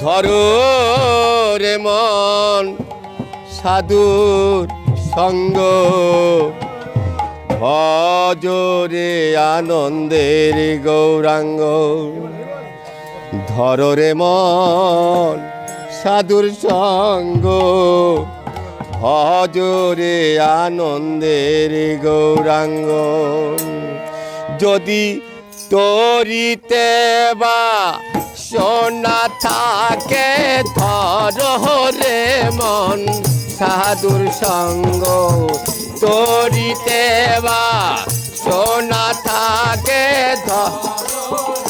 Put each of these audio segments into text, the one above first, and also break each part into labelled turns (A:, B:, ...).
A: ধরো রে মন, সাধুর সঙ্গ। ভজরে আনন্দের গৌরাঙ্গ। ধরো রে মন, সাধুর সঙ্গ। ভজরে আনন্দের গৌরাঙ্গ। যদি তরিতে বা সোনা থাকে ধর হরে মন সাধুর সঙ্গ তরিতে বা। সোনা থাকে ধর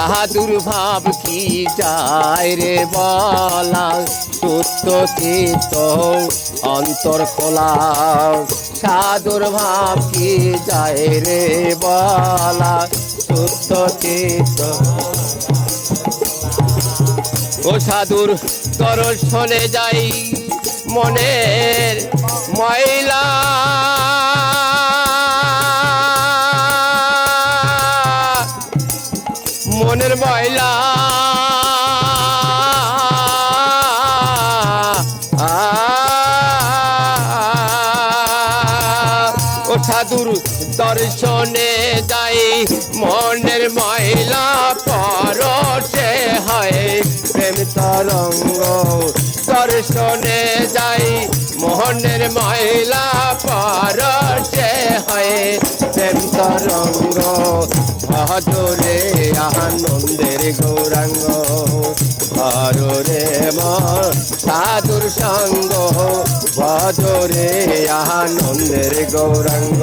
A: সাহাদুর ভাব কি যায় রে বলা? সত্য চিত্ত অন্তর খোলা সাধুর ভাব কি যায় রে বলা? সত্য চিত্ত ও সাধুর দর্শনে যাই মনের ময়লা। ও সাধুর দর্শনে যাই, মনের ময়লা পরশে হয়। প্রেম তরঙ্গ, দর্শনে যাই মোহনের ময়লা পরশে হয়। প্রেম রঙ্গ ভজরে আনন্দের গৌরাঙ্গ মন সাধুর সঙ্গ। ভজরে আনন্দের গৌরাঙ্গ।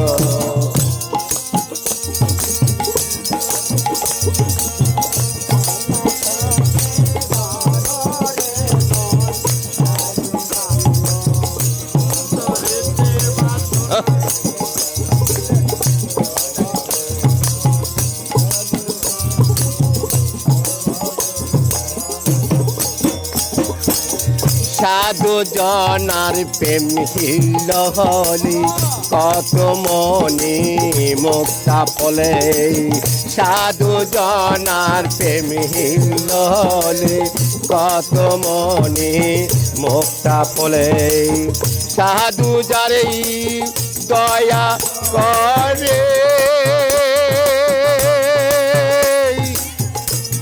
A: সাধু জনার প্রেম হিল হলি, কত মনি মুক্তা ফলে সাধু জনার প্রেম হিল হলি, কত মনি মুক্তা ফলে সাধু যারে দয়া করে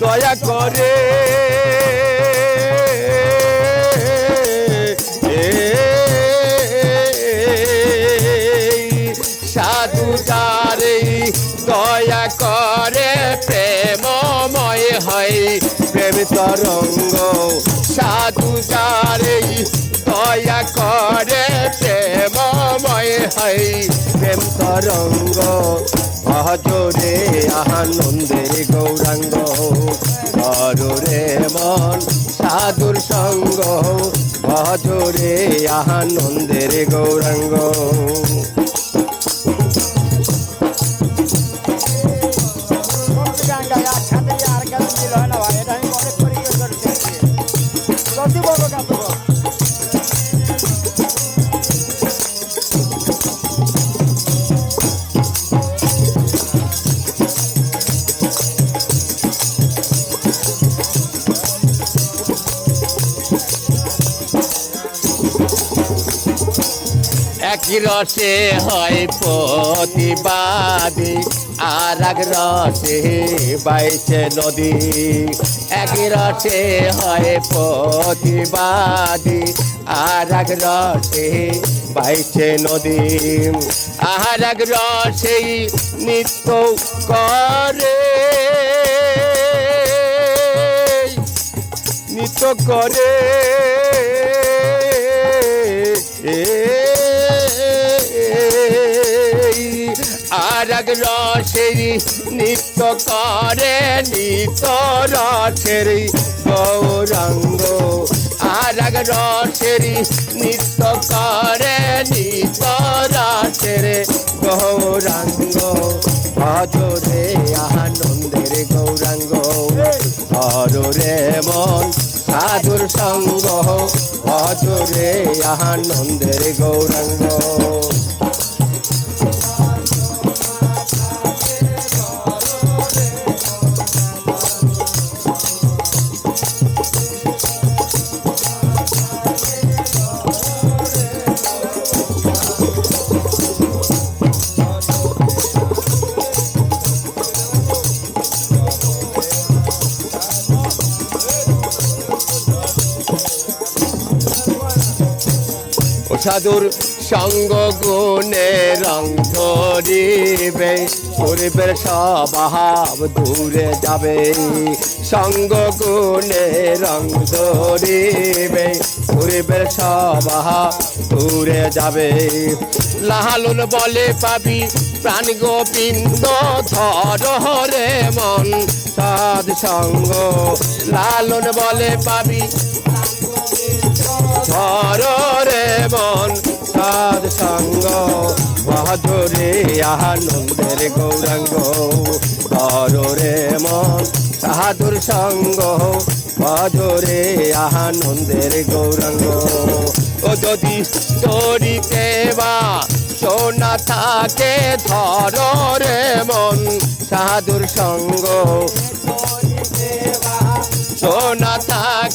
A: দয়া করে তরঙ্গ। সাধু তারে দয়া করে, প্রেমময় হয় প্রেম তরঙ্গ ভজরে আনন্দের গৌরাঙ্গ। হরে মন সাধুর সঙ্গ ভজরে আনন্দের গৌরাঙ্গ। এক রসে হয় প্রতিবাদী। আর এক রসে বাইছে নদী। এক রসে হয় প্রতিবাদী। আর এক রসে বাইছে নদী। আর এক রসেই নিত্য করে। নিত্য করে। আর এক রসের নিত্য করে নিত্য রসের গৌরাঙ্গ। আর এক রসের নিত্য করে নিত্য রসের গৌরাঙ্গ। ভজরে আনন্দের গৌরাঙ্গ হরে মন সাধুর সঙ্গ ভজরে আনন্দের গৌরাঙ্গ। সাধুর সঙ্গ গুণে রং ধরিবে পূর্বের স্বভাব দূরে যাবে। সঙ্গ গুণে রং ধরিবে পূর্বের স্বভাব দূরে যাবে। লাহালুন বলে পাবি, প্রাণ গোবিন্দ, ধর হরে মন। সাধ সঙ্গ লালন বলে পাবি ধরে মন সাদ সঙ্গ, বাহাদুরে, আনন্দের গৌরাঙ্গ। ধরে মন, সাধুর সঙ্গ বাজরে আনন্দের গৌরাঙ্গ। ও যদি তরিতে বা সোনা থাকে ধরে মন, সাধুর সঙ্গ। সোনা থাকে